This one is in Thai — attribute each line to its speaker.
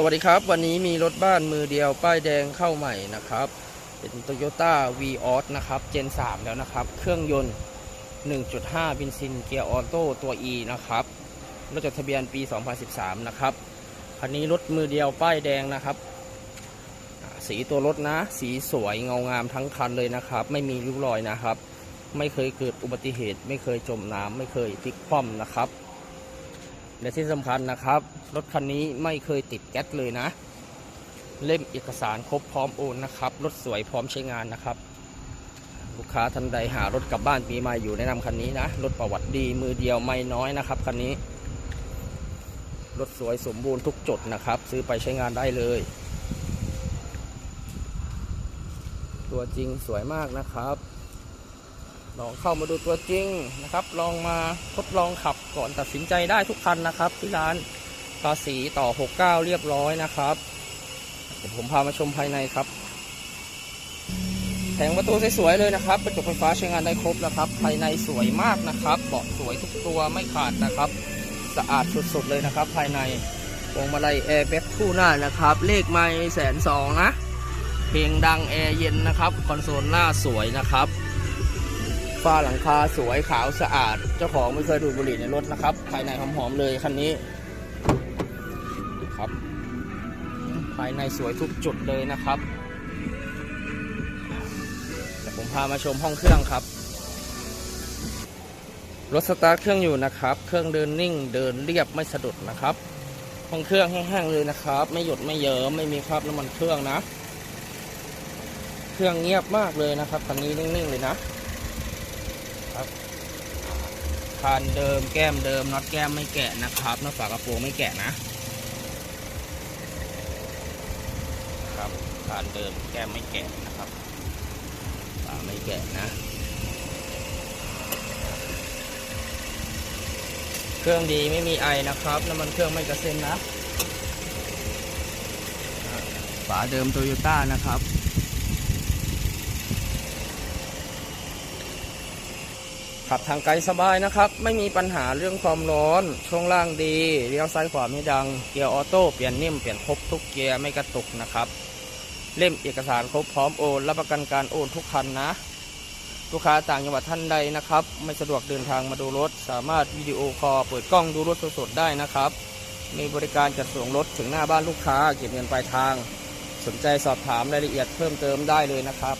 Speaker 1: สวัสดีครับ วันนี้มีรถบ้านมือเดียวป้ายแดงเข้าใหม่นะครับ เป็น Toyota v ีออสนะครับเจน 3 แล้วนะครับ เครื่องยนต์ 1.5 บินซินเกียร์ออโต้ตัว E นะครับรถจดทะเบียนปี 2013 นะครับคันนี้รถมือเดียวป้ายแดงนะครับ สีตัวรถนะ สีสวยเงางามทั้งคันเลยนะครับ ไม่มีริ้วรอยนะครับ ไม่เคยเกิดอุบัติเหตุ ไม่เคยจมน้ำไม่เคยพลิกคว่ำนะครับ และที่สำคัญนะครับ รถคันนี้ไม่เคยติดแก๊สเลยนะ เล่มเอกสารครบพร้อมโอนนะครับ รถสวยพร้อมใช้งานนะครับ ลูกค้าท่านใดหารถกลับบ้านปีใหม่อยู่แนะนำคันนี้นะ รถประวัติดีมือเดียวไม่น้อยนะครับคันนี้ รถสวยสมบูรณ์ทุกจุดนะครับ ซื้อไปใช้งานได้เลย ตัวจริงสวยมากนะครับ ลองเข้ามาดูตัวจริงนะครับ ลองมาทดลองขับก่อนตัดสินใจได้ทุกคันนะครับ ที่ร้านภาษีต่อ 69 เรียบร้อยนะครับเดี๋ยวผมพามาชมภายในครับแผงประตูสวยๆเลยนะครับกระจกไฟฟ้าใช้งานได้ครบนะครับ ภายในสวยมากนะครับเบาะสวยทุกตัวไม่ขาดนะครับ สะอาดสุดๆเลยนะครับ ภายในพวงมาลัยแอร์แบ็คคู่หน้านะครับ เลขไม่แสนสองนะเพลงดังแอร์เย็นนะครับ คอนโซลหน้าสวยนะครับ ฝ้าหลังคาสวยขาวสะอาด เจ้าของไม่เคยดูดบุหรี่ในรถนะครับ ภายในหอมๆเลยคันนี้ครับ ภายในสวยทุกจุดเลยนะครับแต่ผมพามาชมห้องเครื่องครับรถสตาร์ทเครื่องอยู่นะครับ เครื่องเดินนิ่งเดินเรียบไม่สะดุดนะครับ ห้องเครื่องแห้งๆเลยนะครับ ไม่หยดไม่เยิ้มไม่มีคราบน้ำมันเครื่องนะ เครื่องเงียบมากเลยนะครับคันนี้นิ่งๆเลยนะ คานเดิมแก้มเดิมน็อตแก้มไม่แกะนะครับน็อตฝากระโปรงไม่แกะนะครับคานเดิมแก้มไม่แกะนะครับฝาไม่แกะนะ เครื่องดีไม่มีไอนะครับน้ำมันเครื่องไม่กระเซ็นนะฝาเดิมโตโยต้านะครับ ขับทางไกลสบายนะครับ ไม่มีปัญหาเรื่องความร้อน ช่วงล่างดีเลี้ยวซ้ายขวาไม่ดัง เกียร์ออโต้เปลี่ยนนิ่มเปลี่ยนครบทุกเกียร์ไม่กระตุกนะครับ เล่มเอกสารครบพร้อมโอนรับประกันการโอนทุกคันนะ ลูกค้าต่างจังหวัดท่านใดนะครับ ไม่สะดวกเดินทางมาดูรถ สามารถวิดีโอคอลเปิดกล้องดูรถสดๆได้นะครับ มีบริการจัดส่งรถถึงหน้าบ้านลูกค้าเก็บเงินปลายทาง สนใจสอบถามรายละเอียดเพิ่มเติมได้เลยนะครับ